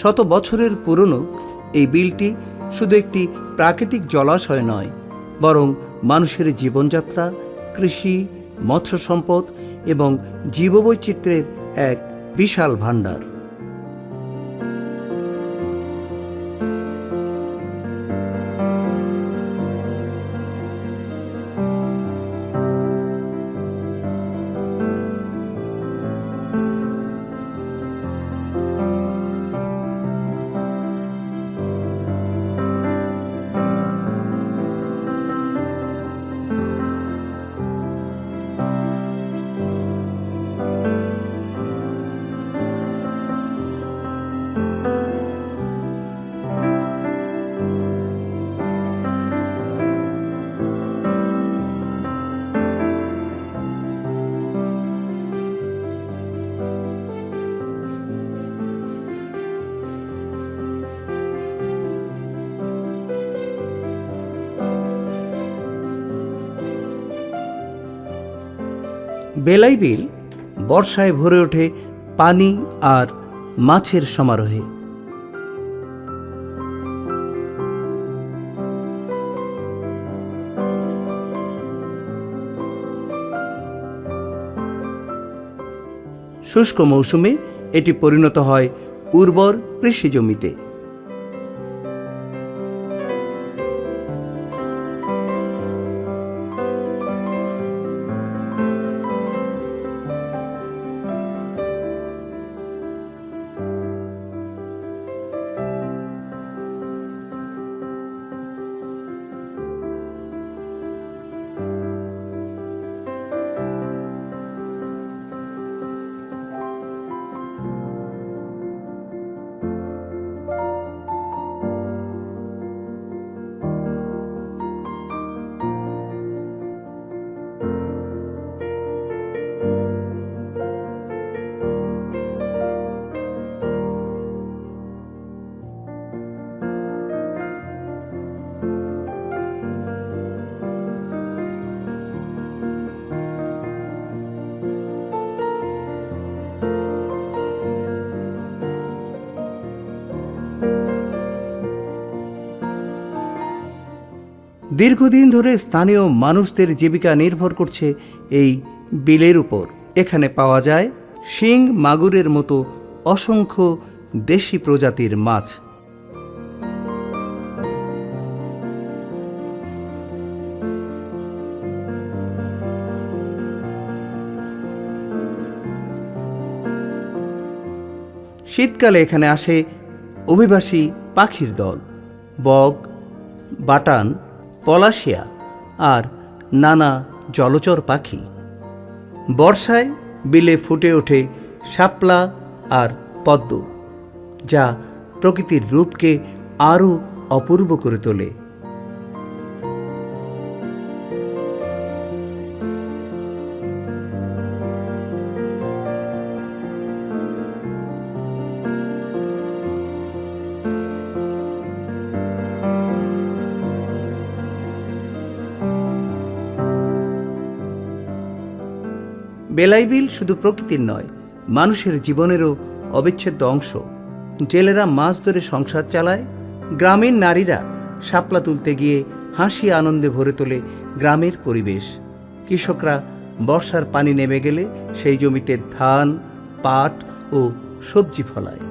শত বছরের পুরনো, এই বিলটি শুধু একটি প্রাকৃতিক জলাশয় নয়, বরং মানুষের জীবনযাত্রা, কৃষি মৎস্য সম্পদ এবং জীববৈচিত্র্যের এক বিশাল ভাণ্ডার। বেলাই বিল, বর্ষায় ভরে ওঠে পানি আর মাছের সমারোহে। শুষ্ক মৌসুমে এটি পরিণত হয় উর্বর কৃষি জমিতে দীর্ঘদিন ধরে স্থানীয় মানুষদের জীবিকা নির্ভর করছে এই বিলের উপর। এখানে পাওয়া যায় শিং মাগুরের মতো অসংখ্য দেশি প্রজাতির মাছ। শীতকালে এখানে আসে অভিবাসী পাখির দল। বক, বাটান পলাশিয়া আর নানা জলচর পাখি। বর্ষায় বিলে ফুটে ওঠে শাপলা আর পদ্ম, যা প্রকৃতির রূপকে আরও অপূর্ব করে তোলে। বেলাইবিল শুধু প্রকৃতির নয়, মানুষের জীবনেরও অবিচ্ছেদ্য অংশ। জেলেরা মাছ ধরে সংসার চালায় গ্রামের নারীরা শাপলা তুলতে গিয়ে হাসি আনন্দে ভরে তোলে গ্রামের পরিবেশ। কৃষকরা বর্ষার পানি নেমে গেলে সেই জমিতে ধান, পাট ও সবজি ফলায়।